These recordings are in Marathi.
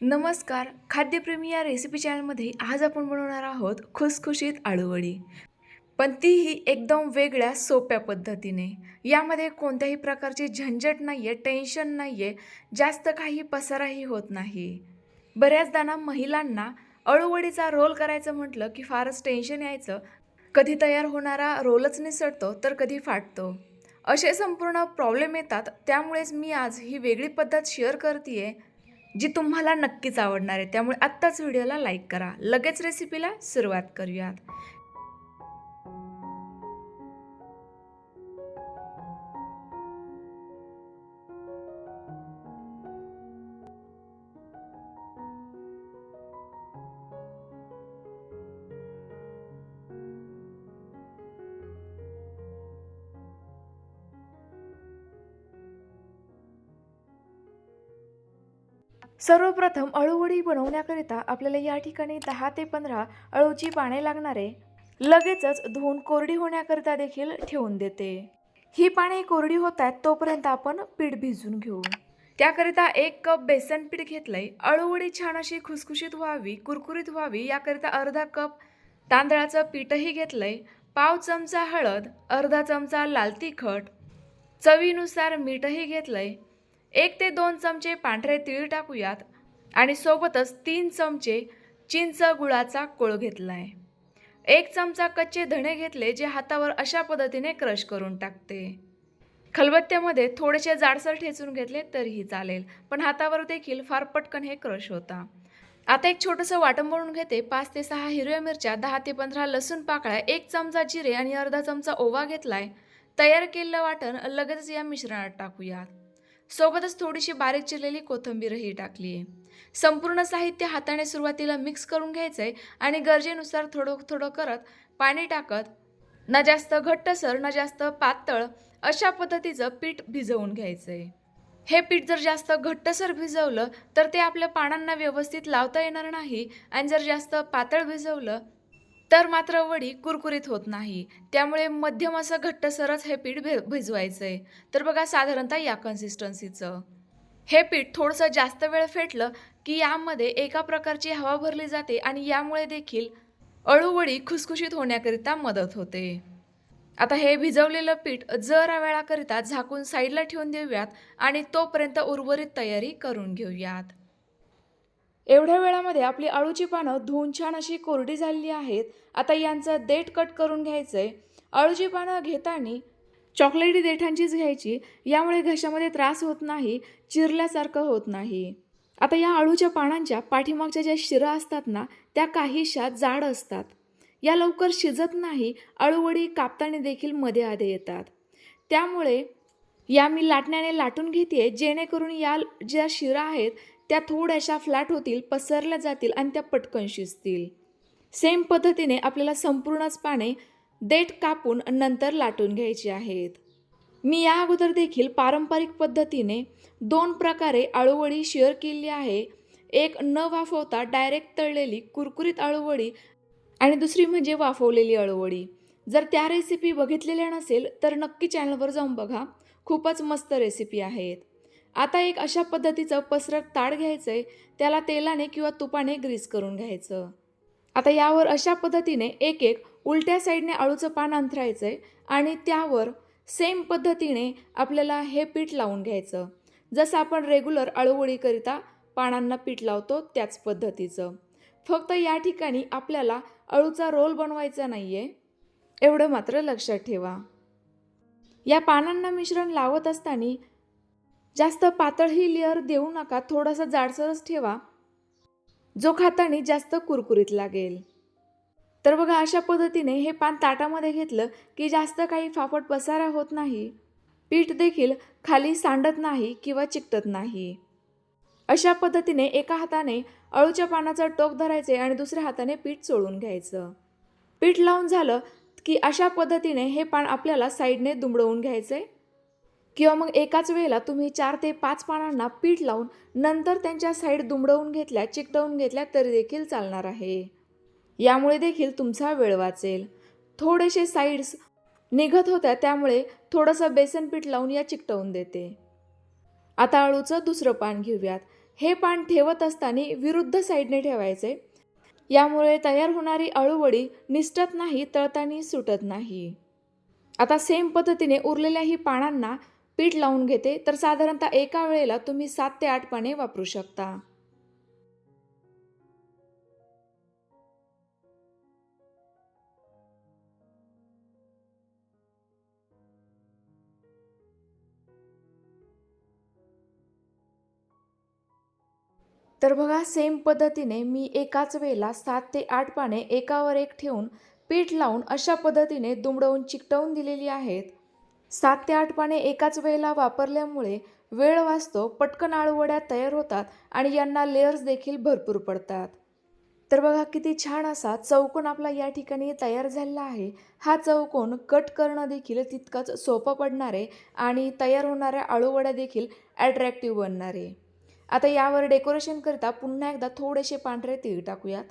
नमस्कार खाद्यप्रेमी या रेसिपी चॅनलमध्ये आज आपण बनवणार आहोत खुसखुशीत आळूवडी. पण तीही एकदम वेगळ्या सोप्या पद्धतीने. यामध्ये कोणत्याही प्रकारची झंझट नाही आहे टेन्शन नाही आहे जास्त काही पसाराही होत नाही. बऱ्याचदा ना महिलांना अळूवडीचा रोल करायचं म्हटलं की फारच टेन्शन यायचं. कधी तयार होणारा रोलच निसटतो तर कधी फाटतो. असे संपूर्ण प्रॉब्लेम येतात त्यामुळेच मी आज ही वेगळी पद्धत शेअर करते आहे जी तुम्हाला नक्कीच आवडणार आहे. त्यामुळे आत्ताच व्हिडिओला लाईक करा. लगेच रेसिपीला सुरुवात करूयात. सर्वप्रथम अळूवडी बनवण्याकरिता आपल्याला या ठिकाणी दहा ते पंधरा अळूची पाने लागणारे. लगेचच धुवून कोरडी होण्याकरिता देखील ठेवून देते. ही पाने कोरडी होत आहेत तोपर्यंत आपण पीठ भिजून घेऊ. त्याकरिता एक कप बेसन पीठ घेतलंय. अळूवडी छान अशी खुसखुशीत व्हावी कुरकुरीत व्हावी याकरिता अर्धा कप तांदळाचं पीठही घेतलंय. पाव चमचा हळद अर्धा चमचा लाल तिखट चवीनुसार मीठही घेतलंय. एक ते दोन चमचे पांढरे तीळ टाकूयात आणि सोबतच तीन चमचे चिंच गुळाचा कोळ घेतला आहे एक चमचा कच्चे धणे घेतले जे हातावर अशा पद्धतीने क्रश करून टाकते. खलबत्त्यामध्ये थोडेसे जाडसर ठेचून घेतले तरीही चालेल पण हातावर देखील फार पटकन हे क्रश होता. आता एक छोटंसं वाटण बनवून घेते. पाच ते सहा हिरव्या मिरच्या दहा ते पंधरा लसूण पाकळ्या एक चमचा जिरे आणि अर्धा चमचा ओवा घेतलाय. तयार केलेलं वाटण लगेचच या मिश्रणात टाकूयात. सोबतच थोडीशी बारीक चिरलेली कोथिंबीरही टाकली आहे संपूर्ण साहित्य हाताने सुरुवातीला मिक्स करून घ्यायचं आहे आणि गरजेनुसार थोडं थोडं करत पाणी टाकत ना जास्त घट्टसर ना जास्त पातळ अशा पद्धतीचं पीठ भिजवून घ्यायचं आहे हे पीठ जर जास्त घट्टसर भिजवलं तर ते आपल्या पानांना व्यवस्थित लावता येणार नाही आणि जर जास्त पातळ भिजवलं तर मात्र वडी कुरकुरीत होत नाही. त्यामुळे मध्यम असं घट्टसरच हे पीठ भि भिजवायचं आहे तर बघा साधारणतः या कन्सिस्टन्सीचं हे पीठ थोडंसं जास्त वेळ फेटलं की यामध्ये एका प्रकारची हवा भरली जाते आणि यामुळे देखील अळूवडी खुसखुशीत होण्याकरिता मदत होते. आता हे भिजवलेलं पीठ जरा वेळाकरिता झाकून साईडला ठेवून देऊयात आणि तोपर्यंत उर्वरित तयारी करून घेऊयात. एवढ्या वेळामध्ये आपली आळूची पानं धुवून छान अशी कोरडी झालेली आहेत. आता यांचं देठ कट करून घ्यायचं आहे आळूची पानं घेताना चॉकलेटी देठांचीच घ्यायची. यामुळे घशामध्ये त्रास होत नाही चिरल्यासारखं होत नाही. आता या आळूच्या पानांच्या पाठीमागच्या ज्या शिरा असतात ना त्या काहीशा जाड असतात. या लवकर शिजत नाही अळूवडी कापताना देखील मध्ये आधे येतात. त्यामुळे या मी लाटण्याने लाटून घेते जेणेकरून या ज्या शिरा आहेत त्या थोड्याशा फ्लॅट होतील पसरल्या जातील आणि त्या पटकन शिजतील. सेम पद्धतीने आपल्याला संपूर्णच पाने देठ कापून नंतर लाटून घ्यायची आहेत. मी या अगोदर देखील पारंपरिक पद्धतीने दोन प्रकारे आळूवडी शेअर केली आहे. एक न वाफवता डायरेक्ट तळलेली कुरकुरीत आळूवडी आणि दुसरी म्हणजे वाफवलेली अळवडी जर त्या रेसिपी बघितलेल्या नसेल तर नक्की चॅनलवर जाऊन बघा. खूपच मस्त रेसिपी आहेत. आता एक अशा पद्धतीचं पसरट ताड घ्यायचं आहे त्याला तेलाने किंवा तुपाने ग्रीस करून घ्यायचं. आता यावर अशा पद्धतीने एक एक उलट्या साईडने आळूचं पान अंथरायचं आहे आणि त्यावर सेम पद्धतीने आपल्याला हे पीठ लावून घ्यायचं. जसं आपण रेग्युलर अळूवळीकरिता पानांना पीठ लावतो त्याच पद्धतीचं. फक्त या ठिकाणी आपल्याला अळूचा रोल बनवायचा नाही आहे एवढं मात्र लक्षात ठेवा. या पानांना मिश्रण लावत असताना जास्त पातळही लेअर देऊ नका थोडासा जाडसरच ठेवा. जो खातानी जास्त कुरकुरीत लागेल. तर बघा अशा पद्धतीने हे पान ताटामध्ये घेतलं की जास्त काही फाफट पसारा होत नाही. पीठ देखील खाली सांडत नाही किंवा चिकटत नाही. अशा पद्धतीने एका हाताने अळूच्या पानाचं टोक धरायचे आणि दुसऱ्या हाताने पीठ चोळून घ्यायचं. पीठ लावून झालं की अशा पद्धतीने हे पान आपल्याला साईडने दुमडवून घ्यायचे. किंवा मग एकाच वेळेला तुम्ही चार ते पाच पानांना पीठ लावून नंतर त्यांच्या साईड दुमडवून घेतल्या चिकटवून घेतल्या तरी देखील चालणार आहे. यामुळे देखील तुमचा वेळ वाचेल. थोडेसे साईड्स निघत होत्या त्यामुळे थोडंसं बेसन पीठ लावून या चिकटवून देते. आता अळूचं दुसरं पान घेऊयात. हे पान ठेवत असताना विरुद्ध साईडने ठेवायचे. यामुळे तयार होणारी अळूवडी निसटत नाही तळतानी सुटत नाही. आता सेम पद्धतीने उरलेल्याही पानांना पीठ लावून घेते तर साधारणतः एका वेळेला तुम्ही सात ते आठ पाने वापरू शकता. तर बघा सेम पद्धतीने मी एकाच वेळेला सात ते आठ पाने एकावर एक ठेवून पीठ लावून अशा पद्धतीने दुमडवून चिकटवून दिलेली आहेत. सात ते आठ पाने एकाच वेळेला वापरल्यामुळे वेळ वाचतो पटकन आळूवड्या तयार होतात आणि यांना लेअर्स देखील भरपूर पडतात. तर बघा किती छान असा चौकोन आपला या ठिकाणी तयार झालेला आहे. हा चौकोन कट करणं देखील तितकंच सोपं पडणार आहे आणि तयार होणाऱ्या आळूवड्या देखील ॲट्रॅक्टिव्ह बनणार आहे. आता यावर डेकोरेशन करता पुन्हा एकदा थोडेसे पांढरे तीळ टाकूयात.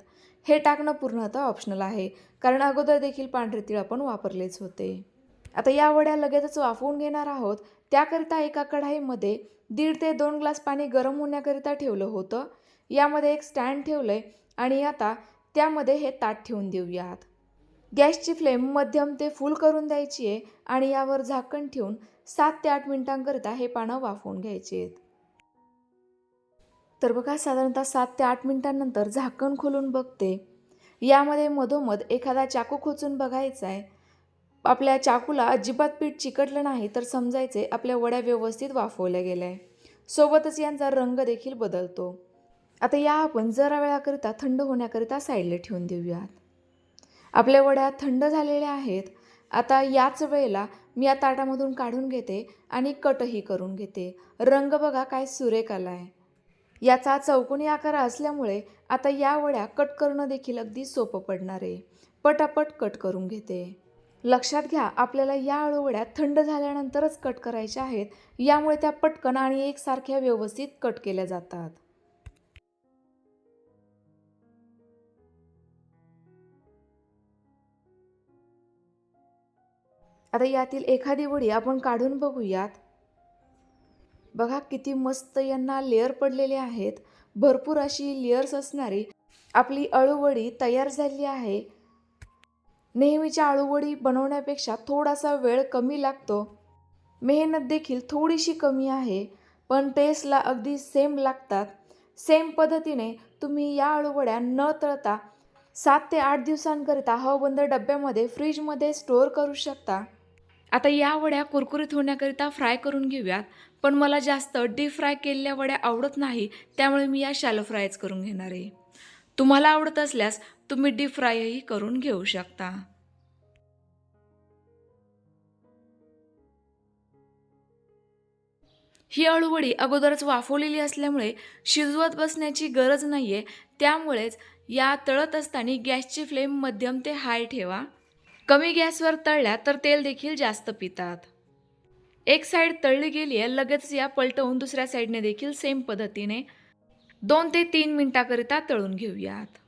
हे टाकणं पूर्णतः ऑप्शनल आहे कारण अगोदर देखील पांढरे तीळ आपण वापरलेच होते. आता या वड्या लगेचच वाफवून घेणार आहोत. त्याकरिता एका कढाईमध्ये दीड ते दोन ग्लास पाणी गरम होण्याकरिता ठेवलं होतं. यामध्ये एक स्टँड ठेवलं आहे आणि आता त्यामध्ये हे ताट ठेवून देऊयात. गॅसची फ्लेम मध्यम ते फुल करून द्यायची आहे आणि यावर झाकण ठेवून सात ते आठ मिनिटांकरिता हे पानं वाफवून घ्यायचे आहेत तर बघा साधारणतः सात ते आठ मिनिटांनंतर झाकण खोलून बघते. यामध्ये मधोमध एखादा चाकू खोचून बघायचा आहे आपल्या चाकूला अजिबात पीठ चिकटलं नाही तर समजायचे आपल्या वड्या व्यवस्थित वाफवल्या गेल्या. आहे सोबतच यांचा रंग देखील बदलतो. आता या आपण जरा वेळाकरिता थंड होण्याकरिता साईडला ठेवून देऊयात. आपल्या वड्या थंड झालेल्या आहेत. आता याच वेळेला मी या ताटामधून काढून घेते आणि कटही करून घेते. रंग बघा काय सुरेख आला आहे याचा चौकोनी आकार असल्यामुळे आता या वड्या कट करणं देखील अगदी सोपं पडणार आहे. पटापट कट करून घेते. लक्षात घ्या आपल्याला या आळूवड्या थंड झाल्यानंतरच कट करायच्या आहेत. यामुळे त्या पटकन आणि एकसारख्या व्यवस्थित कट केल्या जातात. आता यातील एखादी वडी आपण काढून बघूयात. बघा किती मस्त यांना लेअर पडलेले आहेत. भरपूर अशी लेअर्स असणारी आपली अळूवडी तयार झाली आहे. नेहमीच्या अळूवडी बनवण्यापेक्षा थोडासा वेळ कमी लागतो. मेहनत देखील थोडीशी कमी आहे पण टेस्टला अगदी सेम लागतात. सेम पद्धतीने तुम्ही या आळूवड्या न तळता सात ते आठ दिवसांकरिता हवाबंद डब्यामध्ये फ्रीजमध्ये स्टोअर करू शकता. आता या वड्या कुरकुरीत होण्याकरिता फ्राय करून घेऊयात पण मला जास्त डीप फ्राय केलेल्या वड्या आवडत नाही त्यामुळे मी या शॅलो फ्रायच करून घेणार आहे. तुम्हाला आवडत असल्यास तुम्ही डीप फ्रायही करून घेऊ शकता. ही अळूवडी अगोदरच वाफवलेली असल्यामुळे शिजवत बसण्याची गरज नाही आहे त्यामुळेच या तळत असताना गॅसची फ्लेम मध्यम ते हाय ठेवा. कमी गॅसवर तळल्या तर तेल देखील जास्त पितात. एक साईड तळली गेली आहे लगेच या पलटवून दुसऱ्या साईडने देखील सेम पद्धतीने दोन ते तीन मिनिटाकरिता तळून घेऊयात.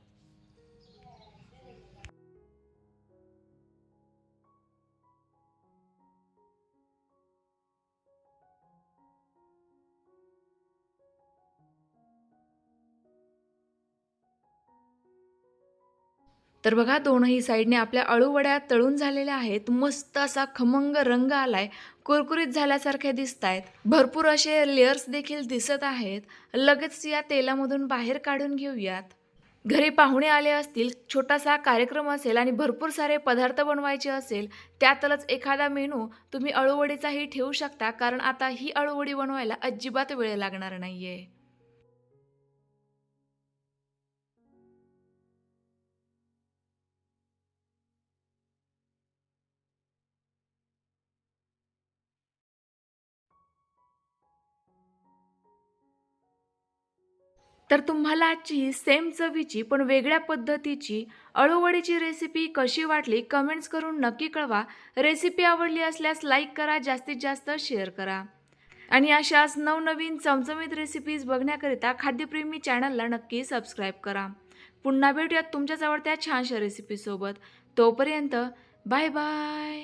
तर बघा दोनही साईडने आपल्या अळूवड्या तळून झालेल्या आहेत. मस्त असा खमंग रंग आलाय. कुरकुरीत झाल्यासारखे दिसत आहेत भरपूर असे लेयर्स देखील दिसत आहेत. लगेच या तेलामधून बाहेर काढून घेऊयात. घरी पाहुणे आले असतील छोटासा कार्यक्रम असेल आणि भरपूर सारे पदार्थ बनवायचे असेल त्यातलंच एखादा मेनू तुम्ही अळूवडीचाही ठेवू शकता कारण आता ही अळूवडी बनवायला अजिबात वेळ लागणार नाही आहे तर तुम्हाला आजची ही सेम चवीची पण वेगळ्या पद्धतीची अळूवडीची रेसिपी कशी वाटली कमेंट्स करून नक्की कळवा. रेसिपी आवडली असल्यास लाईक करा जास्तीत जास्त शेअर करा. आणि अशाच नवनवीन चमचमीत रेसिपीज बघण्याकरिता खाद्यप्रेमी चॅनलला नक्की सबस्क्राईब करा. पुन्हा भेटूयात तुमच्याच आवडत्या छानशा रेसिपीसोबत तोपर्यंत बाय बाय